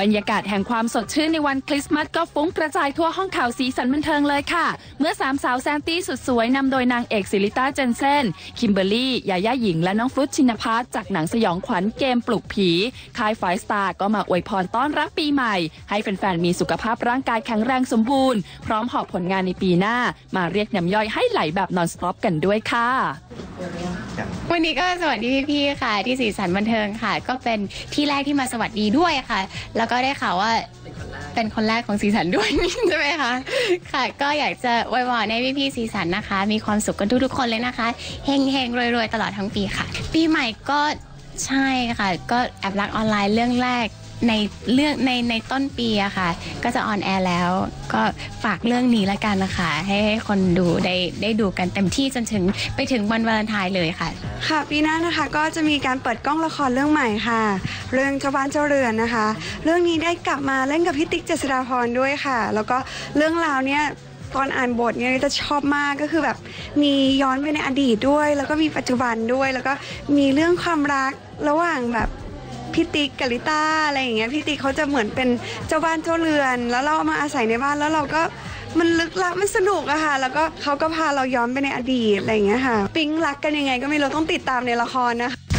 บรรยากาศแห่งความสดชื่นในวันคริสต์มาสก็ฟุ้งกระจายทั่วห้องข่าวสีสันบันเทิงเลยค่ะ เมื่อสามสาวแซนตี้สุดสวยนำโดยนางเอกซิลิต้าเจนเซน คิมเบอร์รี่ ยาย่าหญิง และน้องฟลุตชินพัฒน์จากหนังสยองขวัญเกมปลุกผี ค่ายไฟสตาร์ก็มาอวยพรต้อนรับปีใหม่ ให้แฟนๆ มีสุขภาพร่างกายแข็งแรงสมบูรณ์ พร้อมหอบผลงานในปีหน้า มาเรียกน้ำย่อยให้ไหลแบบนอนสต็อปกันด้วยค่ะ วันนี้ก็สวัสดีพี่ๆค่ะ ที่สีสันบันเทิงค่ะ ก็เป็นที่แรกที่มาสวัสดีด้วยค่ะ แล้วก็ได้ข่าวว่าเป็นคนแรกของสีสันด้วย ใช่ไหมคะค่ะ ก็อยากจะอวยพรให้พี่ๆสีสันนะคะ มีความสุขกันทุกๆคนเลยนะคะเฮงเฮงๆรวยๆ ตลอดทั้งปีค่ะ ปีใหม่ก็ใช่ค่ะ ก็แอบรักออนไลน์เรื่องแรก ในเรื่องในในต้นปีอะค่ะ ก็จะออนแอร์แล้ว ก็ฝากเรื่องนี้ละกันนะคะ ให้ให้คนดูได้ได้ดูกันเต็มที่จนถึงไปถึงวันวาเลนไทน์เลยค่ะ ค่ะปีหน้านะคะก็จะมีการเปิดกล้องละครเรื่องใหม่ค่ะ เรื่องเจ้าบ้านเจ้าเรือนนะคะ เรื่องนี้ได้กลับมาเล่นกับพี่ติ๊กเจษฎาพรด้วยค่ะ แล้วก็เรื่องราวเนี้ยตอนอ่านบทเนี่ยจะชอบมากก็คือแบบมีย้อนไปในอดีตด้วย แล้วก็มีปัจจุบันด้วย แล้วก็มีเรื่องความรักระหว่างแบบ พี่ติ๊กกลิต้าอะไรอย่างเงี้ยพี่ติ๊กเขาจะเหมือนเป็นเจ้าบ้านเจ้าเรือน แล้วเรามาอาศัยในบ้านแล้วเราก็มันลึกลับมันสนุกอะค่ะ แล้วก็เขาก็พาเราย้อนไปในอดีตอะไรอย่างเงี้ยค่ะ ปิ๊งรักกันยังไงก็ไม่รู้ต้องติดตามในละครนะคะ